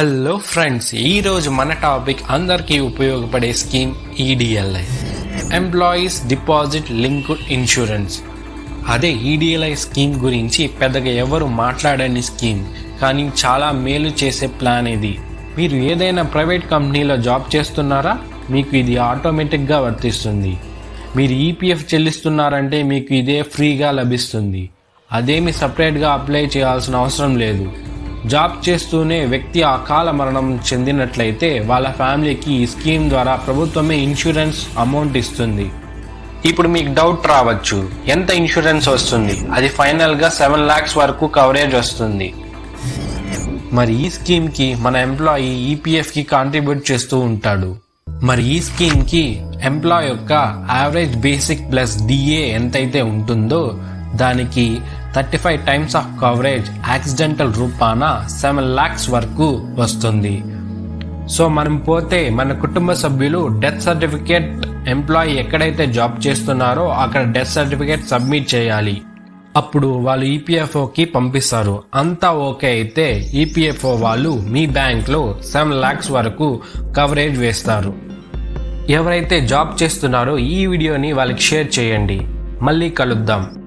Hello friends ఈరోజు మన topic అందరికీ ఉపయోగపడే scheme EDLI employees deposit linked insurance అదే ఈడిఎల్ఐ స్కీమ్ గురించి పెద్దగా ఎవరు మాట్లాడని స్కీమ్ కానీ చాలా మేలు చేసే ప్లాన్ ఇది. మీరు ఏదైనా ప్రైవేట్ కంపెనీలో జాబ్ చేస్తున్నారా? మీకు ఇది ఆటోమేటిక్గా వర్తిస్తుంది. మీరు ఈపీఎఫ్ చెల్లిస్తున్నారంటే మీకు ఇదే ఫ్రీగా లభిస్తుంది. అదేమి సపరేట్గా అప్లై చేయాల్సిన అవసరం లేదు. జాబ్ చేస్తూనే వ్యక్తి అకాల మరణం చెందినట్లయితే వాళ్ళ ఫ్యామిలీకి ఈ స్కీమ్ ద్వారా ప్రభుత్వమే ఇన్సూరెన్స్ అమౌంట్ ఇస్తుంది. ఇప్పుడు మీకు డౌట్ రావచ్చు ఎంత ఇన్సూరెన్స్ వస్తుంది? అది ఫైనల్గా సెవెన్ ల్యాక్స్ వరకు కవరేజ్ వస్తుంది. మరి ఈ స్కీమ్కి మన ఎంప్లాయీ ఈపీఎఫ్కి కాంట్రిబ్యూట్ చేస్తూ ఉంటాడు. మరి ఈ స్కీమ్కి ఎంప్లాయ్ యొక్క average basic plus D A ఎంతైతే ఉంటుందో దానికి thirty five times of coverage accidental రూపాన సెవెన్ ల్యాక్స్ వరకు వస్తుంది. సో మనం పోతే మన కుటుంబ సభ్యులు డెత్ సర్టిఫికేట్ ఎంప్లాయీ ఎక్కడైతే జాబ్ చేస్తున్నారో అక్కడ డెత్ సర్టిఫికేట్ సబ్మిట్ చేయాలి. అప్పుడు వాళ్ళు ఈపీఎఫ్ఓకి పంపిస్తారు. అంతా ఓకే అయితే ఈపీఎఫ్ఓ వాళ్ళు మీ బ్యాంక్లో సెవెన్ ల్యాక్స్ వరకు కవరేజ్ వేస్తారు. ఎవరైతే జాబ్ చేస్తున్నారో ఈ వీడియోని వాళ్ళకి షేర్ చేయండి. మళ్ళీ కలుద్దాం.